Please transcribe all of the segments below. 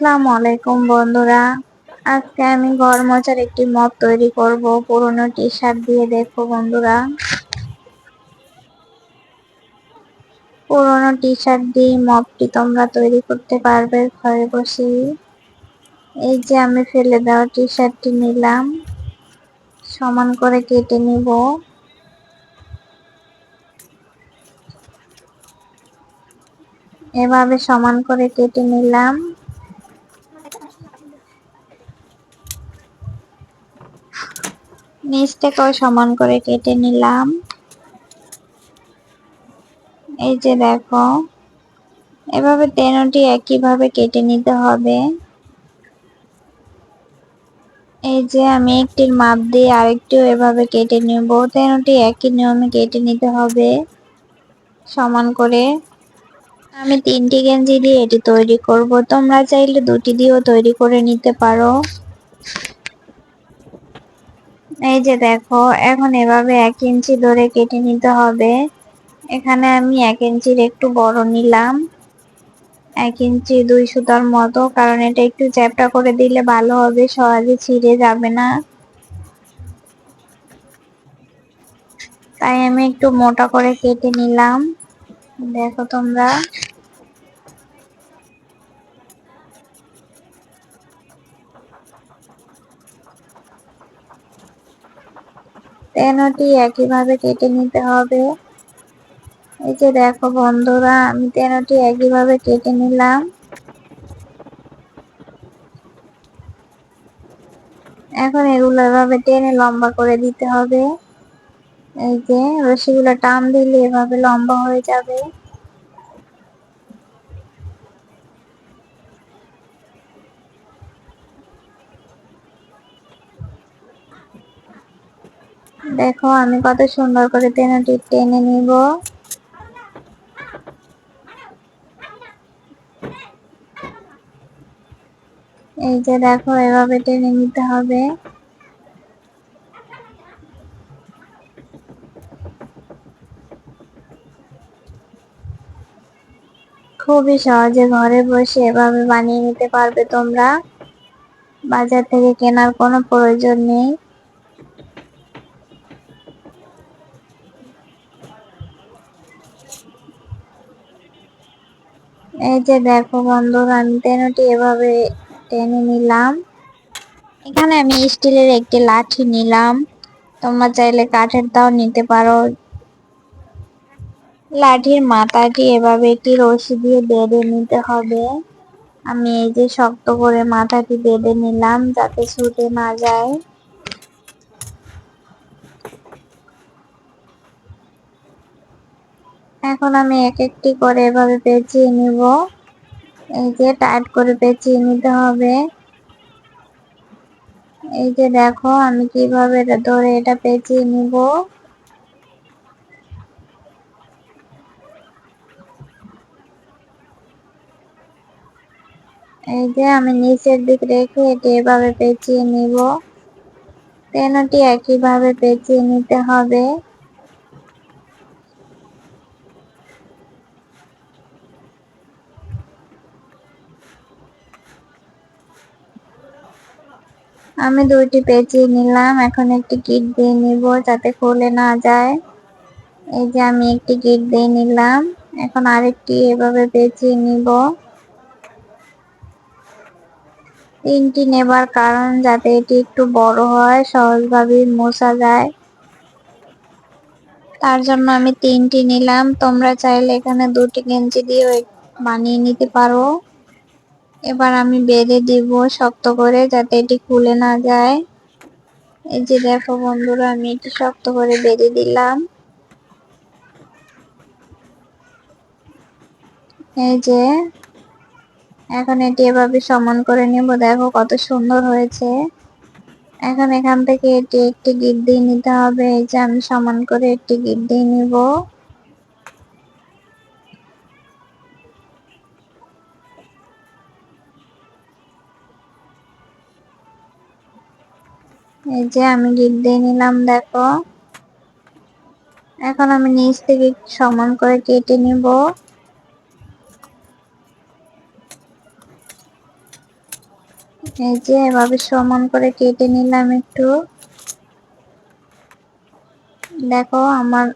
আসসালামু আলাইকুম, বন্ধুরা। আজকে আমি ঘর মোছার একটি মপ তৈরি করব। পুরনো টি শার্ট দিয়ে দেখো, বন্ধুরা। পুরনো টি শার্ট দিয়ে মপটি তোমরা তৈরি করতে পারবে ঘরে বসেই এই যে আমি ফেলে দেওয়া টি শার্টটি নিলাম। সমান করে কেটে নিব। এভাবে সমান করে কেটে নিলাম। নিচটাকেও সমান করে কেটে নিলাম। এই যে দেখো, এভাবে তেনোটি একইভাবে কেটে নিতে হবে। এই যে আমি একটির মাপ দিয়ে আরেকটিও এভাবে কেটে নেব। তেনোটি একই নিয়মে কেটে নিতে হবে সমান করে। আমি তিনটি গেঞ্জি দিয়ে এটি তৈরি করব। তোমরা চাইলে দুটি দিয়েও তৈরি করে নিতে পারো। এই যে দেখো, এখন এভাবে এক ইঞ্চি ধরে কেটে নিতে হবে। এখানে আমি এক ইঞ্চির একটু বড় নিলাম। এক ইঞ্চি দুই সুতার মতো, কারণ এটা একটু চ্যাপটা করে দিলে ভালো হবে, সহজে ছিঁড়ে যাবে না। তাই আমি একটু মোটা করে কেটে নিলাম। দেখো তোমরা। তেনটি একইভাবে কেটে নিতে হবে। এই যে দেখো বন্ধুরা, আমি তেনটি একইভাবে কেটে নিলাম। এখন এগুলো এভাবে টেনে লম্বা করে দিতে হবে। এই যে রশিগুলো টান দিলে এভাবে লম্বা হয়ে যাবে। দেখো, আমি কত সুন্দর করে তেনাটি টেনে নিব। এই যে দেখো, এভাবে টেনে নিতে হবে। খুবই সহজে ঘরে বসে এভাবে বানিয়ে নিতে পারবে তোমরা। বাজার থেকে কেনার কোনো প্রয়োজন নেই। এই যে দেখো বন্ধুরা, আমি তেনটি এভাবে টেনে নিলাম। এখানে আমি স্টিলের একটি লাঠি নিলাম। তোমরা চাইলে কাঠের দাও নিতে পারো। লাঠির মাথাটি এভাবে একটি রশি দিয়ে বেঁধে নিতে হবে। আমি এই যে শক্ত করে মাথাটি বেঁধে নিলাম যাতে ছুটে না যায়। এখন আমি এক একটি করে এভাবে পেঁচিয়ে নিব। এই যে টাইট করে পেঁচিয়ে নিতে হবে। এই যে দেখো, আমি কীভাবে এটা ধরে এটা পেঁচিয়ে নিব। এই যে আমি নিচের দিক রেখে এটি এভাবে পেঁচিয়ে নিব। তেনটি একইভাবে পেঁচিয়ে নিতে হবে। আমি দুইটি পেঁচিয়ে নিলাম, এখন একটি কিট দিয়ে নিব যাতে খুলে না যায়। এই যে আমি একটি কিট দিয়ে নিলাম, এখন আরেকটি এভাবে পেঁচিয়ে নিব। তিনটি নেবার কারণ যাতে এটি একটু বড় হয়, সহজভাবে মোছা যায়। তার জন্য আমি তিনটি নিলাম, তোমরা চাইলে এখানে দুটি গেঞ্জি দিয়েও বানিয়ে নিতে পারো। এবার আমি বেঁধে দিব শক্ত করে যাতে এটি খুলে না যায়। এই যে দেখো বন্ধুরা, আমি এটি শক্ত করে বেঁধে দিলাম। এই যে, এখন এটি এভাবে সমান করে নেব। দেখো কত সুন্দর হয়েছে। এখন এখান থেকে এটি একটি গিট দিয়ে নিতে হবে। এই যে আমি সমান করে একটি গিট দিয়ে নিব। এই যে আমি গিট দিয়ে নিলাম, দেখো। এখন আমি নিচ থেকে সমান করে কেটে নিব। এই যে এভাবে সমান করে কেটে নিলাম একটু। দেখো, আমার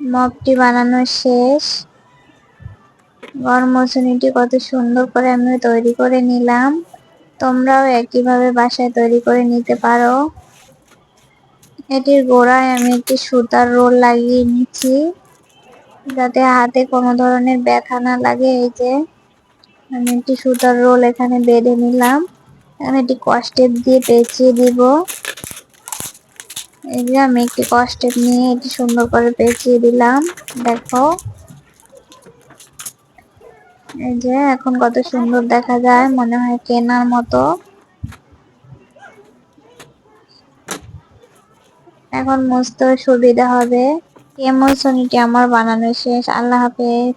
মপটি বানানো শেষ। গরমচুনিটি কত সুন্দর করে আমি তৈরি করে নিলাম। তোমরাও একইভাবে বাসায় তৈরি করে নিতে পারো। এটির গোড়ায় আমি একটি সুতার রোল লাগিয়ে নিচ্ছি, যাতে হাতে কোনো ধরনের ব্যথা না লাগে। এই যে, আমি একটি সুতার রোল এখানে বেঁধে নিলাম। এখানে একটি কষ্টেপ দিয়ে পেঁচিয়ে দিব। এই যে, আমি একটি কষ্টেপ নিয়ে এটি সুন্দর করে পেঁচিয়ে দিলাম। দেখো। এই যে, এখন কত সুন্দর দেখা যায়, মনে হয় কেনার মতো। এখন মস্ত সুবিধা হবে। এমন আমার বানানো শেষ? আল্লাহ হাফেজ।